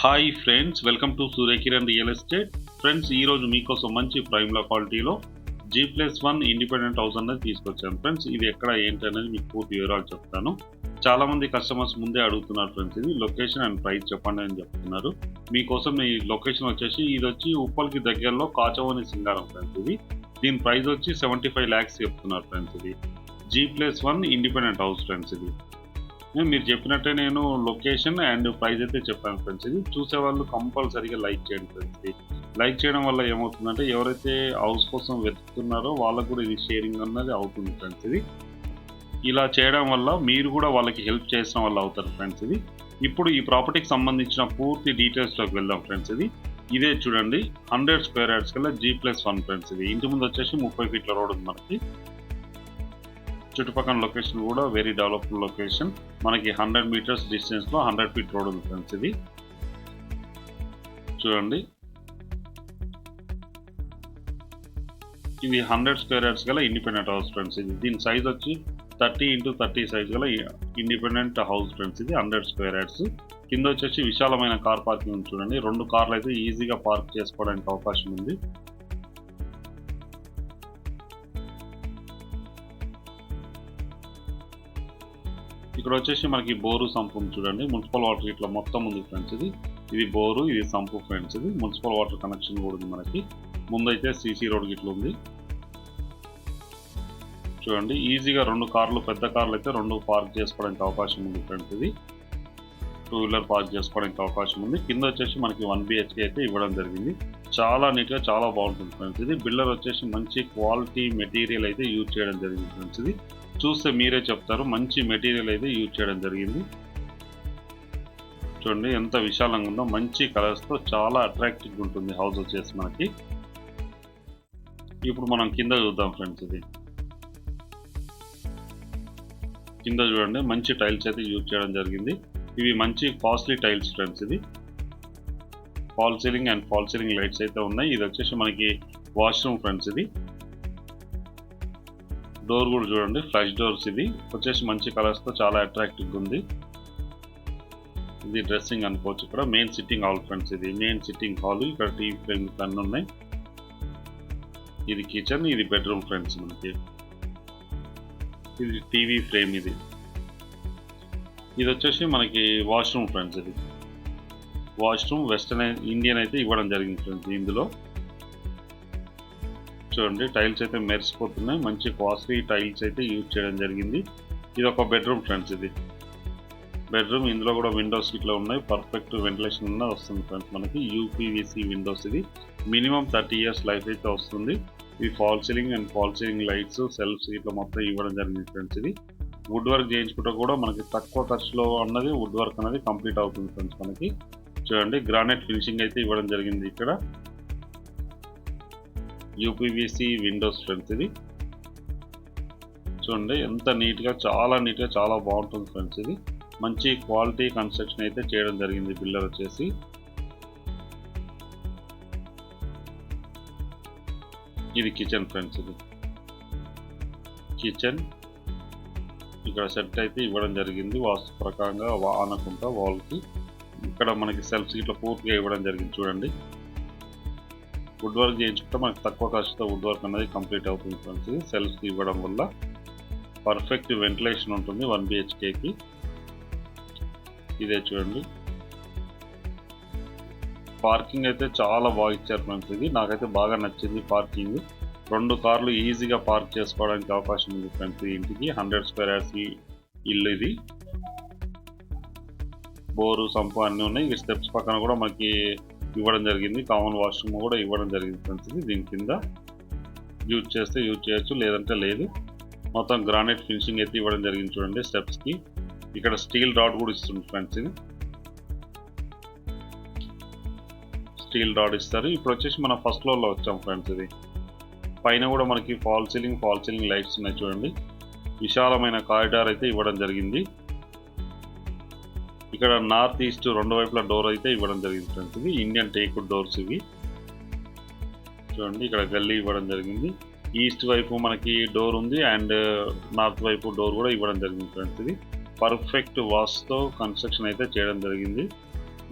Hi friends welcome to Suryakiran real estate friends ఈరోజు మీకోసం మంచి ప్రైమ్లా క్వాలిటీలో G plus one independent house అనేది తీసుకొచ్చాను. ఫ్రెండ్స్ ఇది ఎక్కడ ఏంటి అనేది మీకు పూర్తి వివరాలు చెప్తాను. చాలామంది కస్టమర్స్ ముందే అడుగుతున్నారు ఫ్రెండ్స్ ఇది లొకేషన్ అండ్ ప్రైస్ చెప్పండి అని చెప్తున్నారు. మీకోసం ఈ లొకేషన్ వచ్చేసి ఇది వచ్చి ఉప్పల్కి దగ్గరలో కాచవని సింగారం ఫ్రెండ్స్ ఇది. దీని ప్రైస్ వచ్చి సెవెంటీ ఫైవ్ ల్యాక్స్ చెప్తున్నారు ఫ్రెండ్స్ ఇది. G plus one independent house friends ఇది. మీరు చెప్పినట్టే నేను లొకేషన్ అండ్ ప్రైస్ అయితే చెప్పాను ఫ్రెండ్స్ ఇది చూసే వాళ్ళు కంపల్సరీగా లైక్ చేయండి ఫ్రెండ్స్ ఇది లైక్ చేయడం వల్ల ఏమవుతుందంటే ఎవరైతే హౌస్ కోసం వెతుకుతున్నారో వాళ్ళకు కూడా ఇది షేరింగ్ అన్నది అవుతుంది ఫ్రెండ్స్ ఇది ఇలా చేయడం వల్ల మీరు కూడా వాళ్ళకి హెల్ప్ చేసిన వాళ్ళు అవుతారు ఫ్రెండ్స్ ఇది ఇప్పుడు ఈ ప్రాపర్టీకి సంబంధించిన పూర్తి డీటెయిల్స్లోకి వెళ్దాం ఫ్రెండ్స్ ఇది ఇదే చూడండి హండ్రెడ్ స్క్వేర్ యార్డ్స్ కల్లా జీ ప్లస్ వన్ ఫ్రెండ్స్ ఇది ఇంటి ముందు వచ్చేసి ముప్పై ఫీట్ల రోడ్ ఉంది మనకి. చుట్టుపక్కల లొకేషన్ కూడా వెరీ డెవలప్డ్ లొకేషన్ మనకి హండ్రెడ్ మీటర్స్ డిస్టెన్స్లో హండ్రెడ్ ఫీట్ రోడ్ ఉంది ఫ్రెండ్స్ ఇది. చూడండి. ఇది హండ్రెడ్ స్క్వేర్ యార్డ్స్ గల ఇండిపెండెంట్ హౌస్ ఫ్రెండ్స్ ఇది. దీని సైజ్ వచ్చి థర్టీ ఇంటూ థర్టీ సైజ్ గల ఇండిపెండెంట్ హౌస్ ఫ్రెండ్స్ ఇది హండ్రెడ్ స్క్వేర్ యార్డ్స్ కింద వచ్చేసి విశాలమైన కార్ పార్కింగ్ ఉంది చూడండి. రెండు కార్లు అయితే ఈజీగా పార్క్ చేసుకోవడానికి అవకాశం ఉంది. ఇక్కడ వచ్చేసి మనకి బోరు సంపు చూడండి. మున్సిపల్ వాటర్ ఇట్లా మొత్తం ఉంది ఫ్రెండ్స్ ఇది. ఇది బోరు ఇది సంపు ఫ్రెండ్స్ ఇది. మున్సిపల్ వాటర్ కనెక్షన్ కూడా ఉంది మనకి. ముందైతే సీసీ రోడ్ గిట్ల ఉంది. చూడండి ఈజీగా రెండు కార్లు పెద్ద కార్లు అయితే రెండు పార్క్ చేసుకోవడానికి అవకాశం ఉంది ఫ్రెండ్స్ ఇది. టూ వీలర్ పార్క్ చేసుకోవడానికి అవకాశం ఉంది. కింద వచ్చేసి మనకి వన్ బిహెచ్కే అయితే ఇవ్వడం జరిగింది. చాలా నీట్గా చాలా బాగుంటుంది ఫ్రెండ్స్ ఇది. బిల్డర్ వచ్చేసి మంచి క్వాలిటీ మెటీరియల్ అయితే యూజ్ చేయడం జరిగింది ఫ్రెండ్స్ ఇది. చూస్తే మీరే చెప్తారు. మంచి మెటీరియల్ అయితే యూజ్ చేయడం జరిగింది. చూడండి ఎంత విశాలంగా ఉందో. మంచి కలర్స్తో చాలా అట్రాక్టివ్గా ఉంటుంది హౌస్ వచ్చేసి మనకి. ఇప్పుడు మనం కింద చూద్దాం ఫ్రెండ్స్ ఇది. కింద చూడండి మంచి టైల్స్ అయితే యూజ్ చేయడం జరిగింది. ఇవి మంచి కాస్ట్లీ టైల్స్ ఫ్రెండ్స్ ఇది. Fall ceiling and fall ceiling lights అయితే ఉన్నాయి. ఇది వచ్చేసి మనకి వాష్రూమ్ ఫ్రెండ్స్ ఇది. డోర్ కూడా చూడండి. ఫ్లష్ డోర్స్ ఇది. వచ్చేసి మంచి కలర్స్తో చాలా అట్రాక్టివ్గా ఉంది. ఇది డ్రెస్సింగ్ అనుకోవచ్చు ఇక్కడ. మెయిన్ సిట్టింగ్ హాల్ ఫ్రెండ్స్ ఇది. మెయిన్ సిట్టింగ్ హాల్ ఇక్కడ టీవీ ఫ్రేమ్ అన్నీ ఉన్నాయి. ఇది కిచెన్ ఇది బెడ్రూమ్ ఫ్రెండ్స్ మనకి. ఇది టీవీ ఫ్రేమ్ ఇది. ఇది వచ్చేసి మనకి వాష్రూమ్ ఫ్రెండ్స్ ఇది. వాష్రూమ్ వెస్టర్న్ ఇండియన్ అయితే ఇవ్వడం జరిగింది ఫ్రెండ్స్ ఇందులో. చూడండి టైల్స్ అయితే మెరిసిపోతున్నాయి. మంచి కాస్ట్లీ టైల్స్ అయితే యూజ్ చేయడం జరిగింది. ఇది ఒక బెడ్రూమ్ ఫ్రెండ్స్ ఇది. బెడ్రూమ్ ఇందులో కూడా విండోస్ ఇట్లా ఉన్నాయి. పర్ఫెక్ట్ వెంటిలేషన్ ఉన్న వస్తుంది ఫ్రెండ్స్ మనకి. యూపీవీసీ విండోస్ ఇది. మినిమం థర్టీ ఇయర్స్ లైఫ్ అయితే వస్తుంది. ఇది fall ceiling and fall ceiling lights shelves ఇట్లా మొత్తం ఇవ్వడం జరిగింది ఫ్రెండ్స్ ఇది. వుడ్ వర్క్ చేయించుకుంటే కూడా మనకి తక్కువ ఖర్చులో అన్నది వుడ్ వర్క్ అనేది కంప్లీట్ అవుతుంది ఫ్రెండ్స్ మనకి. చూడండి గ్రానైట్ ఫినిషింగ్ అయితే ఇవ్వడం జరిగింది ఇక్కడ. యూపీబీసీ విండోస్ ఫ్రెండ్స్ ఇది. చూడండి ఎంత నీట్గా చాలా నీట్గా చాలా బాగుంటుంది ఫ్రెండ్స్ ఇది. మంచి క్వాలిటీ కన్స్ట్రక్షన్ అయితే చేయడం జరిగింది బిల్డర్ వచ్చేసి. ఇది కిచెన్ ఫ్రెండ్స్ ఇది. కిచెన్. ఇక్కడ సెట్ అయితే ఇవ్వడం జరిగింది వాస్తు ప్రకారంగా ఆనకుండా వాల్కి. ఇక్కడ మనకి సెల్ఫ్స్ ఇట్లా పూర్తిగా ఇవ్వడం జరిగింది చూడండి. వుడ్ వర్క్ చేయించుకుంటే మనకి తక్కువ ఖర్చుతో వుడ్ వర్క్ అనేది కంప్లీట్ అవుతుంది ఫ్రెండ్స్ సెల్ఫ్స్ ఇవ్వడం వల్ల పర్ఫెక్ట్ వెంటిలేషన్ ఉంటుంది వన్ బిహెచ్కేకి ఇదే చూడండి. పార్కింగ్ అయితే చాలా బాగా ఇచ్చారు ఫ్రెండ్స్ ఇది నాకైతే బాగా నచ్చింది పార్కింగ్ రెండు కార్లు ఈజీగా పార్క్ చేసుకోవడానికి అవకాశం ఉంది ఫ్రెండ్స్ ఇంటికి హండ్రెడ్ స్క్వేర్ యార్డ్స్ ఇల్లు ఇది. బోరు సంపు అన్నీ ఉన్నాయి. ఈ స్టెప్స్ పక్కన కూడా మనకి ఇవ్వడం జరిగింది. కామన్ వాష్రూమ్ కూడా ఇవ్వడం జరిగింది ఫ్రెండ్స్ ఇది. దీని కింద యూజ్ చేస్తే యూజ్ చేయొచ్చు లేదంటే లేదు. మొత్తం గ్రానైట్ ఫినిషింగ్ అయితే ఇవ్వడం జరిగింది చూడండి స్టెప్స్కి ఇక్కడ స్టీల్ రాడ్ కూడా ఇస్తుంది ఫ్రెండ్స్ ఇది. స్టీల్ రాడ్ ఇస్తారు. ఇప్పుడు వచ్చేసి మనం ఫస్ట్ ఫ్లోర్లో వచ్చాం ఫ్రెండ్స్ ఇది. పైన కూడా మనకి fall ceiling fall ceiling lights ఉన్నాయి చూడండి. విశాలమైన కారిడార్ అయితే ఇవ్వడం జరిగింది. ఇక్కడ నార్త్ ఈస్ట్ రెండు వైపుల డోర్ అయితే ఇవ్వడం జరిగింది ఫ్రెండ్స్ ఇది. ఇండియన్ టేక్వుడ్ డోర్స్ ఇవి. చూడండి ఇక్కడ గల్లీ ఇవ్వడం జరిగింది. ఈస్ట్ వైపు మనకి డోర్ ఉంది అండ్ నార్త్ వైపు డోర్ కూడా ఇవ్వడం జరిగింది ఫ్రెండ్స్ ఇది. పర్ఫెక్ట్ వాస్తో కన్స్ట్రక్షన్ అయితే చేయడం జరిగింది.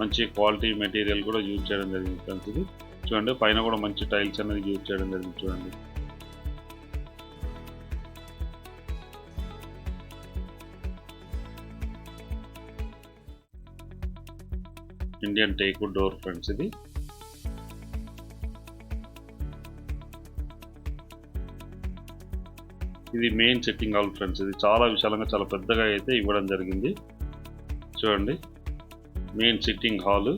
మంచి క్వాలిటీ మెటీరియల్ కూడా యూజ్ చేయడం జరిగింది ఫ్రెండ్స్ ఇది. చూడండి పైన కూడా మంచి టైల్స్ అనేది యూజ్ చేయడం జరిగింది చూడండి. ఇండియన్ టేక్ డోర్ ఫ్రెండ్స్ ఇది. ఇది మెయిన్ సెట్టింగ్ హాల్ ఫ్రెండ్స్ ఇది. చాలా విశాలంగా చాలా పెద్దగా అయితే ఇవ్వడం జరిగింది. చూడండి. Main sitting hall.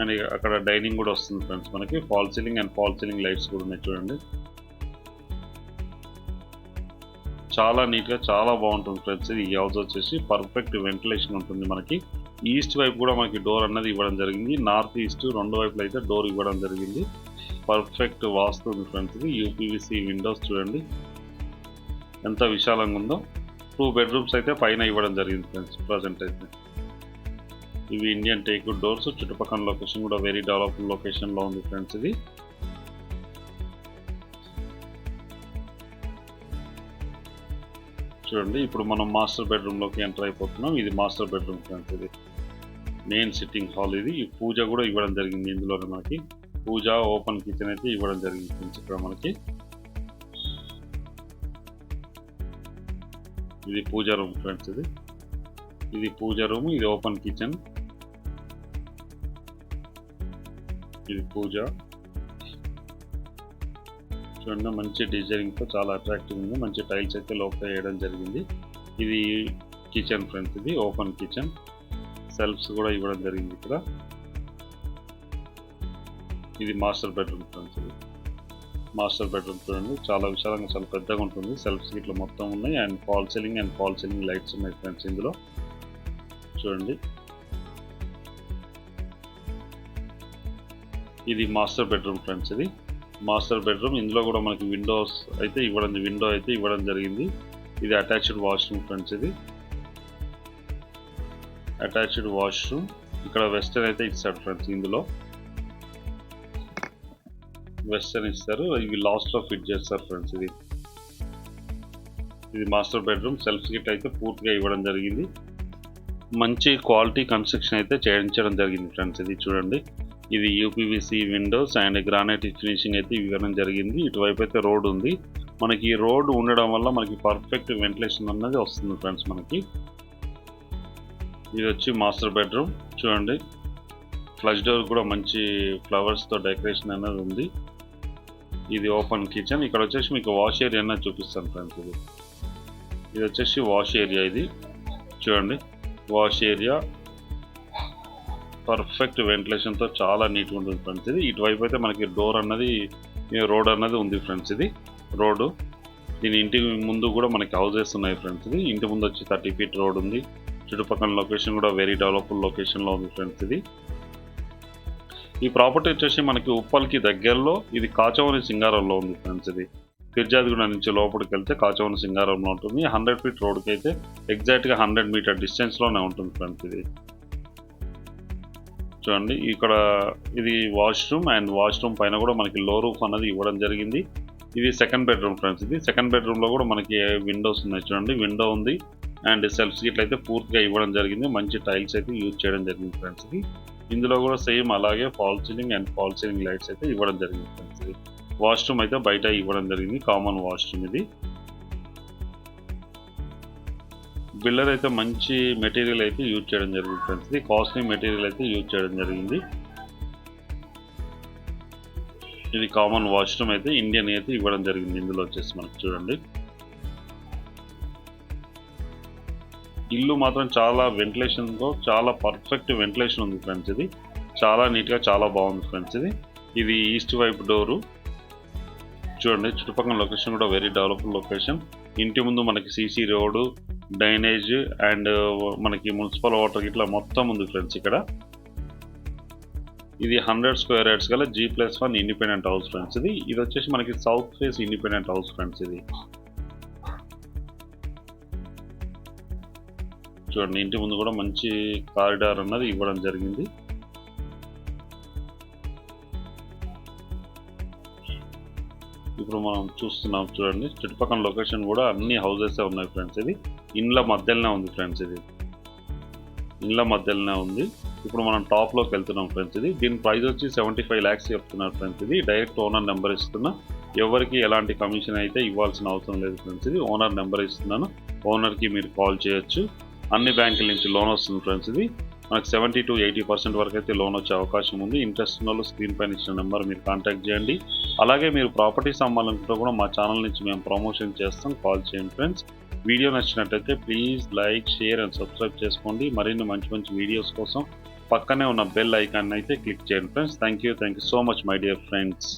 అండ్ అక్కడ డైనింగ్ కూడా వస్తుంది ఫ్రెండ్స్ మనకి. Fall ceiling and fall ceiling lights కూడా ఉన్నాయి చూడండి. చాలా నీట్గా చాలా బాగుంటుంది ఫ్రెండ్స్ ఇది. ఈ హౌస్ వచ్చేసి పర్ఫెక్ట్ వెంటిలేషన్ ఉంటుంది మనకి. ఈస్ట్ వైపు కూడా మనకి డోర్ అన్నది ఇవ్వడం జరిగింది. నార్త్ ఈస్ట్ రెండు వైపులు అయితే డోర్ ఇవ్వడం జరిగింది. పర్ఫెక్ట్ వాస్తు ఉంది ఫ్రెండ్స్ ఇది. యూపీవీసీ విండోస్ చూడండి. ఎంత విశాలంగా ఉందో. టూ బెడ్రూమ్స్ అయితే పైన ఇవ్వడం జరిగింది ఫ్రెండ్స్ ప్రజెంట్ అయితే. ఇవి ఇండియన్ టేక్ డోర్స్. చుట్టుపక్కల లొకేషన్ కూడా వెరీ డెవలప్ లొకేషన్లో ఉంది ఫ్రెండ్స్ ఇది. చూడండి ఇప్పుడు మనం మాస్టర్ బెడ్రూమ్లోకి ఎంటర్ అయిపోతున్నాం. ఇది మాస్టర్ బెడ్రూమ్ ఫ్రెండ్స్ ఇది. మెయిన్ సిట్టింగ్ హాల్ ఇది. ఈ పూజ కూడా ఇవ్వడం జరిగింది ఇందులోనే మనకి. పూజ ఓపెన్ కిచెన్ అయితే ఇవ్వడం జరిగింది ఫ్రెండ్స్ ఇక్కడ మనకి. ఇది పూజ రూమ్ ఫ్రెండ్స్ ఇది. ఇది పూజ రూమ్ ఇది ఓపెన్ కిచెన్. ఇది పూజ. చూడండి మంచి డిజైనింగ్తో చాలా అట్రాక్టివ్ ఉంది. మంచి టైల్స్ అయితే లోపల వేయడం జరిగింది. ఇది కిచెన్ ఫ్రెండ్స్ ఇది ఓపెన్ కిచెన్. సెల్ఫ్స్ కూడా ఇవ్వడం జరిగింది ఇక్కడ. ఇది మాస్టర్ బెడ్రూమ్ ఫ్రెండ్స్. ఇది మాస్టర్ బెడ్రూమ్ చూడండి చాలా విశాలంగా చాలా పెద్దగా ఉంటుంది. సెల్ఫ్స్ ఇట్లా మొత్తం ఉన్నాయి. And fall ceiling and fall ceiling lights ఉన్నాయి ఫ్రెండ్స్ ఇందులో. చూడండి. ఇది మాస్టర్ బెడ్రూమ్ ఫ్రెండ్స్ ఇది. Master bedroom. ఇందులో కూడా మనకి విండోస్ అయితే ఇవ్వడం విండో అయితే ఇవ్వడం జరిగింది. ఇది అటాచ్డ్ వాష్రూమ్ ఫ్రెండ్స్ ఇది. Attached washroom. ఇక్కడ వెస్టర్న్ అయితే ఇచ్చాడు ఫ్రెండ్స్ ఇందులో. వెస్టర్న్ ఇస్తారు. ఇవి లాస్ట్లో ఫిట్ చేస్తారు ఫ్రెండ్స్ ఇది. ఇది మాస్టర్ బెడ్రూమ్. సెల్ఫ్ గిట్ అయితే పూర్తిగా ఇవ్వడం జరిగింది. మంచి క్వాలిటీ కన్స్ట్రక్షన్ అయితే చేయించడం జరిగింది ఫ్రెండ్స్ ఇది చూడండి. ఇది UPVC windows and granite finishing అయితే ఇవ్వడం జరిగింది. ఇటువైపు అయితే రోడ్ ఉంది. మనకి ఈ రోడ్ ఉండడం వల్ల మనకి పర్ఫెక్ట్ వెంటిలేషన్ అన్నది వస్తుంది ఫ్రెండ్స్ మనకి. ఇది వచ్చి మాస్టర్ బెడ్రూమ్. చూడండి. ఫ్లష్ డోర్ కూడా మంచి ఫ్లవర్స్తో డెకరేషన్ అనేది ఉంది. ఇది ఓపెన్ కిచెన్. ఇక్కడ వచ్చేసి మీకు వాష్ ఏరియా అనేది చూపిస్తాను ఫ్రెండ్స్ ఇది. ఇది వచ్చేసి వాష్ ఏరియా ఇది. చూడండి. Wash area. పర్ఫెక్ట్ వెంటిలేషన్తో చాలా నీట్గా ఉంటుంది ఫ్రెండ్స్ ఇది. ఇటువైపు అయితే మనకి డోర్ అన్నది రోడ్ అన్నది ఉంది ఫ్రెండ్స్ ఇది. రోడ్డు. దీని ఇంటి ముందు కూడా మనకి హౌజెస్ ఉన్నాయి ఫ్రెండ్స్ ఇది. ఇంటి ముందు వచ్చి థర్టీ ఫీట్ రోడ్ ఉంది. చుట్టుపక్కల లొకేషన్ కూడా వెరీ డెవలప్డ్ లొకేషన్లో ఉంది ఫ్రెండ్స్ ఇది. ఈ ప్రాపర్టీ వచ్చేసి మనకి ఉప్పల్కి దగ్గరలో ఇది కాచవని సింగారంలో ఉంది ఫ్రెండ్స్ ఇది. ఫిర్జాదిగూడ నుంచి లోపలికి వెళ్తే కాచవని సింగారంలో ఉంటుంది. హండ్రెడ్ ఫీట్ రోడ్కి అయితే ఎగ్జాక్ట్గా హండ్రెడ్ మీటర్ డిస్టెన్స్లోనే ఉంటుంది ఫ్రెండ్స్ ఇది. చూడండి ఇక్కడ ఇది వాష్రూమ్ అండ్ వాష్రూమ్ పైన కూడా మనకి లో రూఫ్ అన్నది ఇవ్వడం జరిగింది. ఇది సెకండ్ బెడ్రూమ్ ఫ్రెండ్స్ ఇది. సెకండ్ బెడ్రూమ్లో కూడా మనకి విండోస్ ఉన్నాయి చూడండి. విండో ఉంది. అండ్ సెల్ఫ్స్ గిట్ల అయితే పూర్తిగా ఇవ్వడం జరిగింది. మంచి టైల్స్ అయితే యూజ్ చేయడం జరిగింది ఫ్రెండ్స్ ఇది. ఇందులో కూడా సేమ్ అలాగే fall ceiling and fall ceiling lights అయితే ఇవ్వడం జరిగింది ఫ్రెండ్స్ ఇది. వాష్రూమ్ అయితే బయట ఇవ్వడం జరిగింది. కామన్ వాష్రూమ్ ఇది. బిల్డర్ అయితే మంచి మెటీరియల్ అయితే యూజ్ చేయడం జరిగింది ఫ్రెండ్స్ ఇది. కాస్ట్లీ మెటీరియల్ అయితే యూజ్ చేయడం జరిగింది. ఇది కామన్ వాష్రూమ్ అయితే ఇండియన్ అయితే ఇవ్వడం జరిగింది. ఇందులో వచ్చేసి మనకు చూడండి. ఇల్లు మాత్రం చాలా వెంటిలేషన్తో చాలా పర్ఫెక్ట్ వెంటిలేషన్ ఉంది ఫ్రెండ్స్ ఇది. చాలా నీట్గా చాలా బాగుంది ఫ్రెండ్స్ ఇది. ఇది ఈస్ట్ వైపు డోరు. చూడండి చుట్టుపక్కల లొకేషన్ కూడా వెరీ డెవలప్డ్ లొకేషన్ ఇంటి ముందు మనకి సీసీ రోడ్డు డ్రైనేజ్ అండ్ మనకి మున్సిపల్ వాటర్ ఇట్లా మొత్తం ఉంది ఫ్రెండ్స్ ఇక్కడ. ఇది హండ్రెడ్ స్క్వేర్ యార్డ్స్ గల G plus one independent house friends ఇది. ఇది వచ్చేసి మనకి south face independent house friends ఇది. చూడండి ఇంటి ముందు కూడా మంచి కారిడార్ అన్నది ఇవ్వడం జరిగింది. ఇప్పుడు మనం చూస్తున్నాం చూడండి చుట్టుపక్కల లొకేషన్ కూడా అన్ని హౌసెస్ ఉన్నాయి ఫ్రెండ్స్ ఇది ఇండ్ల మధ్యలోనే ఉంది ఫ్రెండ్స్ ఇది. ఇండ్ల మధ్యలోనే ఉంది. ఇప్పుడు మనం టాప్లోకి వెళ్తున్నాం ఫ్రెండ్స్ ఇది. దీని ప్రైస్ వచ్చి సెవెంటీ ఫైవ్ ల్యాక్స్ చెప్తున్నారు ఫ్రెండ్స్ ఇది. డైరెక్ట్ ఓనర్ నెంబర్ ఇస్తున్నా. ఎవరికి ఎలాంటి కమిషన్ అయితే ఇవ్వాల్సిన అవసరం లేదు ఫ్రెండ్స్ ఇది. ఓనర్ నెంబర్ ఇస్తున్నాను. ఓనర్కి మీరు కాల్ చేయొచ్చు. అన్ని బ్యాంకుల నుంచి లోన్ వస్తుంది ఫ్రెండ్స్ ఇది. మనకు సెవెంటీ టు ఎయిటీ పర్సెంట్ వరకు అయితే లోన్ వచ్చే అవకాశం ఉంది. ఇంట్రెస్ట్ ఉన్న వాళ్ళు స్క్రీన్ పైన ఇచ్చిన నెంబర్ మీరు కాంటాక్ట్ చేయండి. అలాగే మీరు ప్రాపర్టీస్ అమ్మాలనుకుంటే కూడా మా ఛానల్ నుంచి మేము ప్రమోషన్ చేస్తాం. కాల్ చేయండి ఫ్రెండ్స్. వీడియో నచ్చినట్టయితే please like share and subscribe చేసుకోండి. మరిన్ని మంచి మంచి వీడియోస్ కోసం పక్కనే ఉన్న బెల్ ఐకాన్ అయితే క్లిక్ చేయండి friends. Thank you thank you so much my dear friends